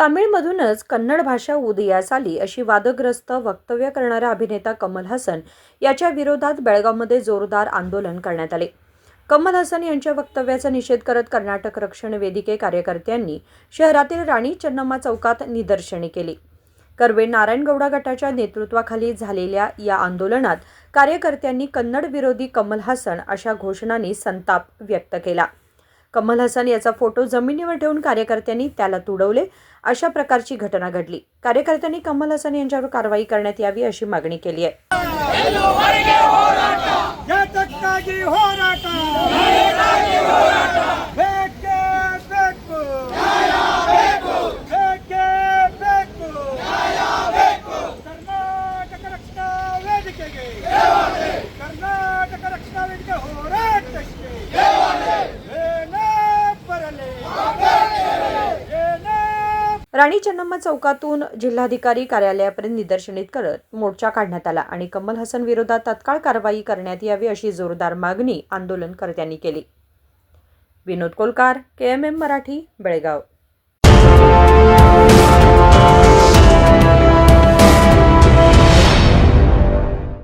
तामिळमधूनच कन्नड भाषा उदयास आली अशी वादग्रस्त वक्तव्य करणारा अभिनेता कमल हसन याच्या विरोधात बेळगावमध्ये जोरदार आंदोलन करण्यात आले. कमल हसन यांच्या वक्तव्याचा निषेध करत कर्नाटक रक्षण वेदिके कार्यकर्त्यांनी शहरातील राणी चन्नम्मा चौकात निदर्शने केली. कर्वे नारायणगौडा गटाच्या नेतृत्वाखाली झालेल्या या आंदोलनात कार्यकर्त्यांनी कन्नड विरोधी कमल हसन अशा घोषणांनी संताप व्यक्त केला. कमल हसन याचा फोटो जमिनीवर ठेवून कार्यकर्त्यांनी त्याला तुडवले. अशा प्रकारची घटना घडली. कार्यकर्त्यांनी कमल हसन यांच्यावर कारवाई करण्यात यावी अशी मागणी केली आहे. राणी चन्नम्मा चौकातून जिल्हाधिकारी कार्यालयापर्यंत निदर्शनित करत मोर्चा काढण्यात आला आणि कमल हसन विरोधात तत्काळ कारवाई करण्यात यावी अशी जोरदार मागणी आंदोलनकर्त्यांनी केली. Vinod Kolkar K M M Marathi Belgaum.